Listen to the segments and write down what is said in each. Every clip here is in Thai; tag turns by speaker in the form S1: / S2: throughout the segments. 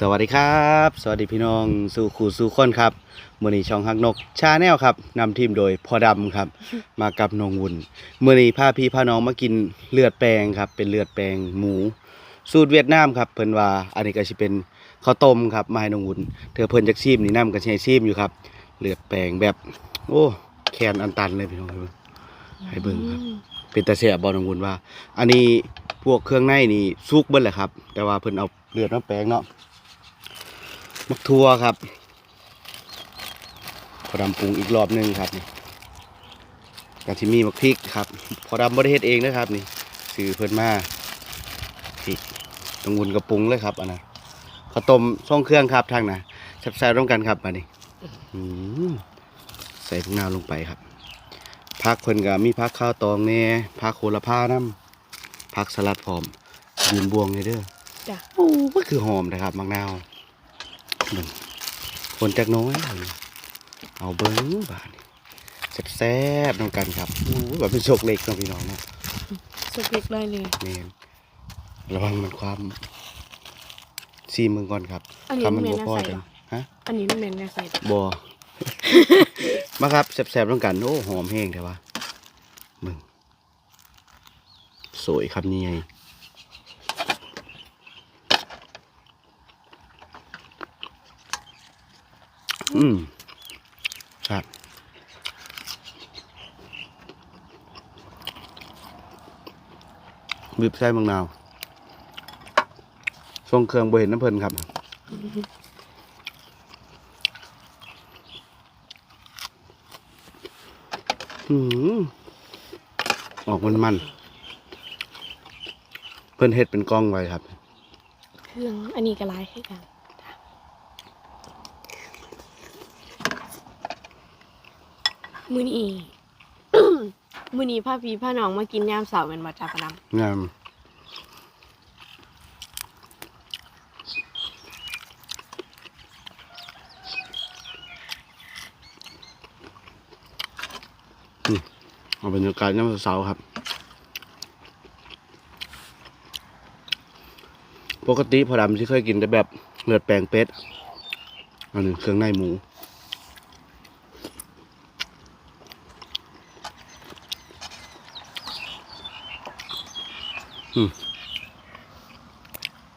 S1: สวัสดีครับ สวัสดีพี่น้องสู่ขู่สู่คนครับมื่อนี้ช่องฮักนกชาแนลครับนำทีมโดยพ่อดำครับ มากับน้องวุ่นมื่อนี้พาพี่พาน้องมากินเลือดแปลงครับ เป็นเลือดแปลงหมู สูตรเวียดนามครับเพิ่นว่าอันนี้ก็สิเป็นข้าวต้มครับมาให้น้องวุ่นเธอเพิ่นจักซีมนี่นํก็สิให้ซีมอยู่ครับ เลือดแปลงแบบ โอ้แคนอันตันเลยพี่น้องให้เบิ่งให้เบิ่งครับ เป็นตาเสียบอลองุ่นว่า อันนี้พวกเครื่องในนี่ซุกเบิ้ลแหละครับ แต่ว่าเพิ่นเอาเลือดมาแปลงเนาะ มักทัวครับพอดำปรุงอีกรอบหนึงครับนี่กะที่มีมักพริกครับ พอดำบริเฮ็ดเองนะครับนี่ซื้อเพิ่นมาพริกตองุ่นกระปรุงเลยครับอันนั้นข้าวต้มช่องเครื่องครับทางน่ะแซ่บๆร่วมกันครับอันนี้อืมใส่พวกนาวลงไปครับพักเพิ่นก็มีพักข้าวตองแหน่พักโหระพานํพักสลัดพร้อมยืนบวงเลยเด้อ
S2: จ้ะ
S1: โอ้มันคือหอมนะครับมักนาว เบิ่งคนจักน้อย เอาเบิ้งบาดนี้แซ่บๆน้องกันครับโอ้ยแบบเป็นโชคเล็กเน้องพี่น้องเนาะ
S2: สุกเล็กเลยเลย
S1: แม่นระวังมันความซีมึงก่อนครับ
S2: อันนี้
S1: คำมัน
S2: แม่
S1: บ่
S2: นนะ
S1: พอ
S2: ใส่
S1: จังฮะ
S2: อันนี้น้ำแมนนะใส่
S1: บอมาครับแซ่บๆต้องกันโอ้หอมแห้งแต่ว่ามึงสวยครับนี่ไง อืมครับบีบใส่มังนาวทรงเครื่องบเห็นน้ำเพลินครับ อืมออกมันมันๆเพิ่นเฮ็ดเป็นกล้องไว้ครับ
S2: เครื่องอันนี้ก็ลายให้กันจ้ะ มือนี้ มือนี้พ่อพี่พ่อน้องมากินยามเสาร์เป็นมาจากประด
S1: งามอืมเอาบรรยากาศยามเสาร์ครับ ปกติพอดำที่เคยกินแต่แบบเลือดแปลงเป็ดอันหนึ่งเครื่องในหมู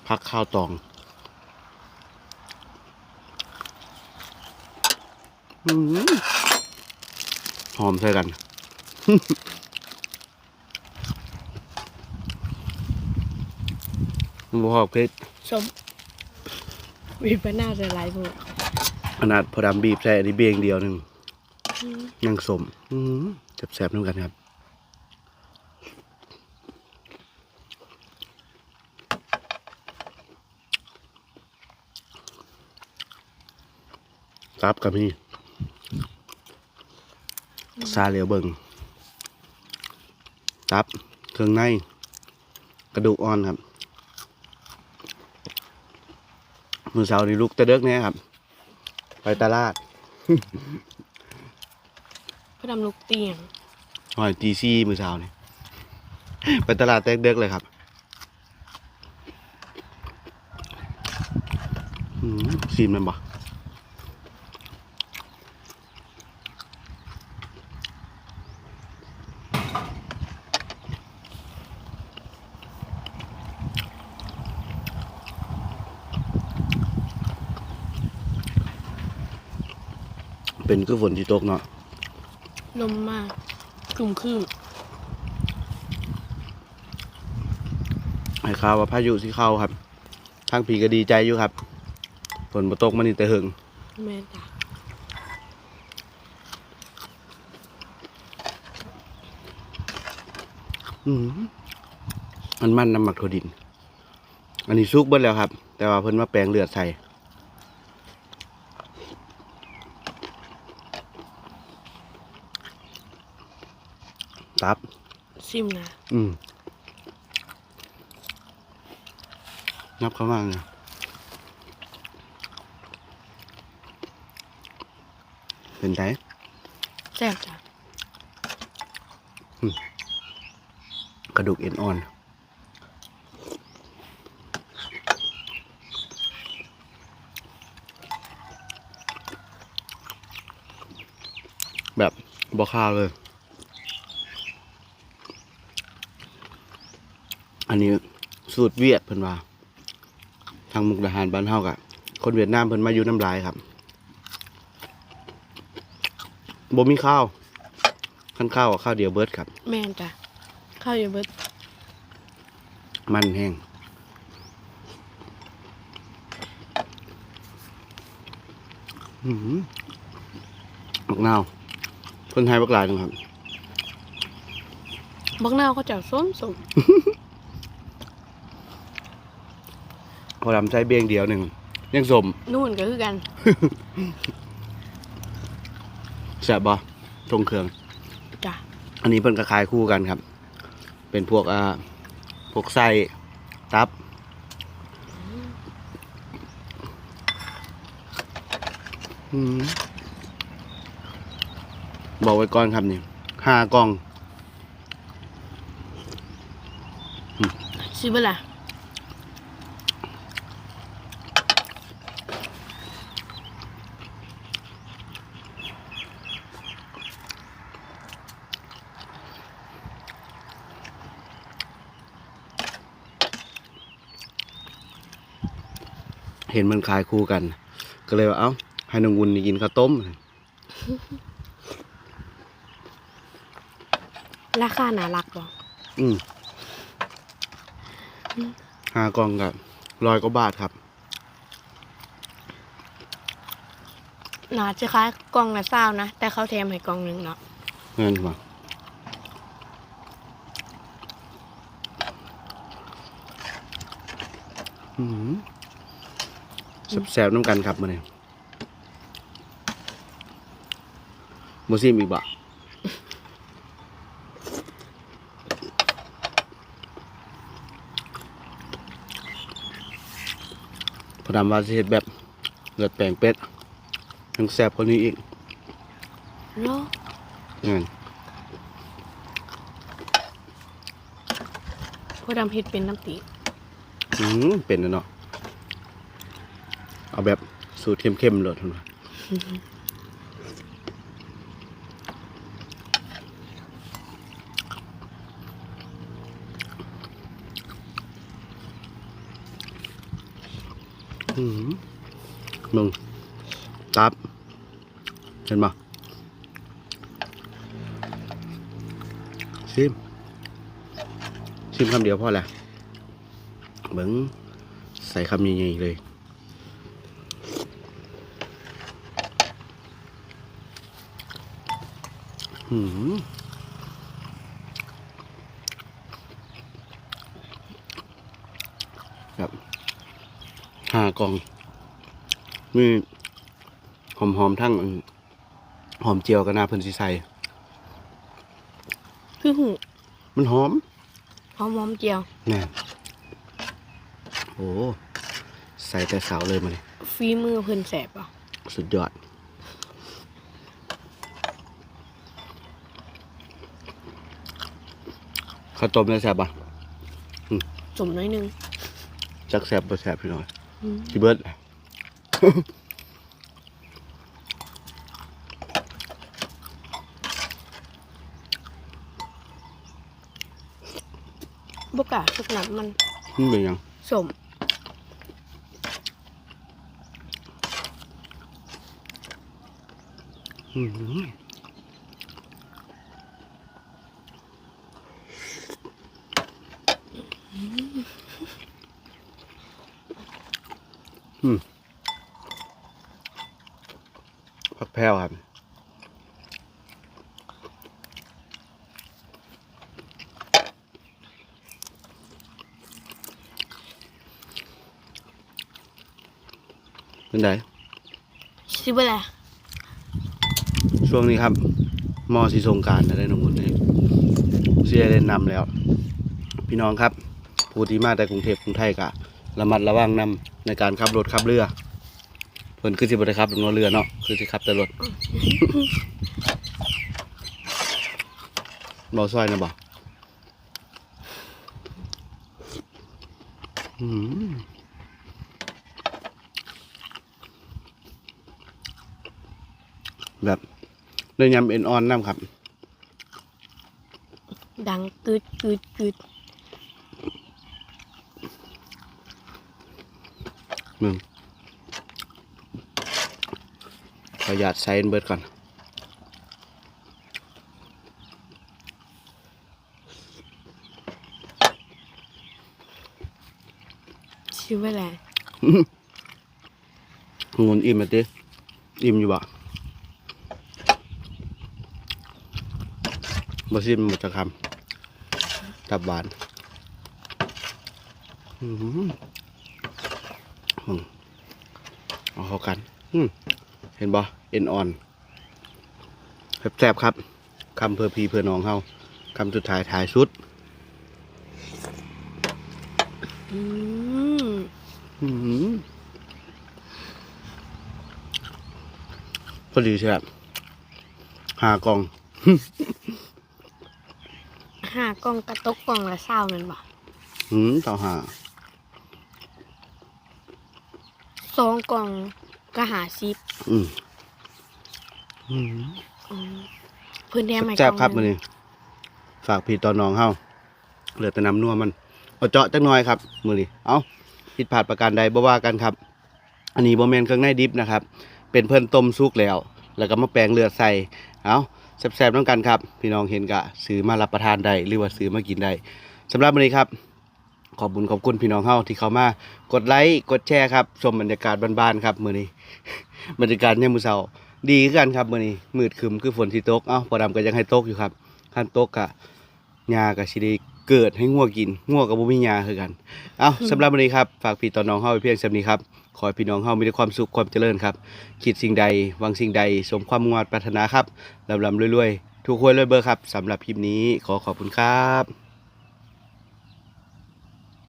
S1: พักข้าวตองอืมหอมใส่กันมันบ่หอบเพชรำ
S2: สมวีบหน้าจะลายพวก
S1: ขนาดพอดำบีบใส่อันนี้เบียงเดียวหนึ่งยังสมอืมแสบๆน้ำกันครับ ตับกับนี่ซาเหลียวเบิงตับเครื่องใน กระดูกอ่อนครับ มือเสาร์นี่ลูกตะเด็กเนี่ยครับ ไปตลาด
S2: พ่อดำลูกเตียง
S1: หอยตีซี่มือเช้านี่ไปตลาดแตกเด็กเลยครับอืมซีมมันบ่ เป็นคือฝนที่ตกเนาะ
S2: ลมมากกลุ่มครึ่ง
S1: ให้ข่าวว่าพายุสิเข้าครับ ทางผีก็ดีใจอยู่ครับฝนมาตกมานี่แต่หึง
S2: แม่จ้ะ
S1: อืมมันมันน้ำหมักถั่วดิน อันนี้ซุกเบิ้แล้วครับ แต่ว่าเพิ่นมาแปลงเลือดใส่
S2: ซิมนะ
S1: อืมนับเข้ามาเงเป็นไง
S2: แซ่บจ้ะ
S1: กระดูกเอ็นอ่อน แบบบอคาเลย อันนี้สูตรเวียดเพิ่นว่า ทางมุกดาหารบ้านเฮากะคนเวียดนามเพิ่นมาอยู่น้ำลายครับบ่มีข้าวขั้นข้าวกับข้าวเดียวเบิดครับ
S2: แม่นจ้ะข้าวอยู่เบิด
S1: มันแห้งอื้อหือบักนาวเพิ่นให้บักหลายหนึงครับ
S2: บักนาวเขาเจะส้มสม
S1: พอดำใช้เบียงเดียวหนึ่งยังสม
S2: นู่นก็คือกัน
S1: แซ่บบ่ทรงเครื่อง
S2: จ้ะ
S1: อันนี้เพิ่นก็ขายคู่กันครับ เป็นพวกอ่าพวกไส้ตับอืมบอกไว้ก่อนครับนี่ห้ากล่อง
S2: ซื้อบ่ล่ะ
S1: เห็ นมันขายคู่กัน ก็เลยว่าเอ้าให้น้องวุ้นนี่กินข้าวต้ม
S2: ราคาน่ารักบ่
S1: อืมห้ากล่องกับร้อยกว่าบาทครับ
S2: น่าจะคล้ายกล่องละเศร้านะ แต่เขาแถมให้กล่องหนึงเนาะ
S1: เงินมาอืม แซ่บๆน้ำกันครับมาเนี่ยโมซิมอีกบ่พอดำว่าสิเฮ็ดแบบเลือดแปลงเป็ดยังแซ่บกว่านี้อีก
S2: เนาะ
S1: เงิน
S2: พวกดำเฮ็ดเป็นน้ำตี
S1: อืมเป็นแล้วเนาะ เอาแบบสูตรเข้มๆเลยทุกคนอืมมึงตับ เห็นปะชิมชิมคำเดียวพอแหละเบิ้งใส่คำใหญ่ๆเลย หืมแบบห้ากล่อง มีหอมๆทั้งอันหอมเจียวกับนาเพิ่นสิใส่
S2: คือหู
S1: มันหอม
S2: หอมหอมเจียว
S1: แน่โอ้ ใส่แต่เสาเลยมาเลย
S2: ฝีมือเพิ่นแสบอะ
S1: สุดยอด ข้าวต้มได้แซ่บปะ
S2: สมน้อยหนึง
S1: จักแซ่บบ่แซ่บพี่น้อย
S2: อืม
S1: พี่เบิร์ด
S2: บ่กล้าสักน้ำมัน
S1: มันเป็นหยัง
S2: สม
S1: อื้อหืออืม ผักแพรวครับเป็นไง
S2: ซื้อบ่ล่ะ
S1: ช่วงนี้ครับมอสีสงกรารได้น้องมุนนี่เสียเล่นนำแล้ว พี่น้องครับ ผู้ที่มาแต่กรุงเทพกรุงไทยกะระมัดระวังนำ ในการขับรถขับเรือเพิ่นคือสิบได้ขับรถเรือเนาะคือสิขับแต่รถบ่ซอยนะบ่แบบเนื้อยำเอ็นออนน้ำครับ
S2: ดังกึดกึดกึด
S1: มึงขอหยาดไซน์เบิร์ดก่อน
S2: ชื่อว่าอะไร
S1: งูนอิ่มไหมติอิ่มอยู่บ่บ่ซิมหมดจะคำตับหวาน อือหืออืม เอาเข้ากันอืมเห็นบ่เอ็นออนแซ่บๆครับคำเพื่อพี่เพื่อน้องเฮาคำสุดท้ายท้ายสุด
S2: อืม
S1: อื้อหือพอดีใช่ไหมหากล่อง
S2: ห้ากล่องกระตกกล่องละเศร้านั่นบ่
S1: หืมต่อหา
S2: สองกล่องก็หาซิป
S1: อืมอืม
S2: อืมเพื่อนแดงใหม่
S1: แซ่บครับ
S2: กล่
S1: มื
S2: อ
S1: อง
S2: ห
S1: นี้ฝากพี่ตอนน้องเฮาเหลือแต่น้ำนัวมันเอาเจาะจักหน่อยครับมือนี้เอาผิดพลาดประการใดบ่ว่ากันครับ อันนี้บ่แม่นเครื่องในดิบนะครับ เป็นเพิ่นต้มสุกแล้ว แล้วก็มาแปลงเลือดใส่เอาแซ่บๆต้องกันครับ พี่น้องเห็นกะซื้อมารับประทานได้หรือว่าซื้อมากินได้สำหรับมื้อนี้ครับ ขอบคุญขอบคุณพี่น้องเฮาที่เข้ามากดไลค์กดแชร์ครับ ชมบรรยากาศบ้านๆครับมื้อนี้ บรรยากาศยามมื้อเช้าดีคือกันครับมื้อนี้มืดครึมคือฝนสิตกเอ้าพอดำก็ยังให้ตกอยู่ครับคันตกกะหญ้าก็สิได้เกิดให้งัวกินงัวก็บ่มีหญ้าคือกัน เอ้าสำหรับมื้อนี้ครับฝากพี่ตอนน้องเฮาไว้เพียงส่านี้ครับขอให้พี่น้องเฮามีแต่ความสุขความเจริญครับ คิดสิ่งใดหวังสิ่งใด สมความมุ่งมั่นปรารถนาครับลำลำรวยๆทุกคนรวยเบอร์ครับสำหรับคลิปนี้ขอขอบคุณครับ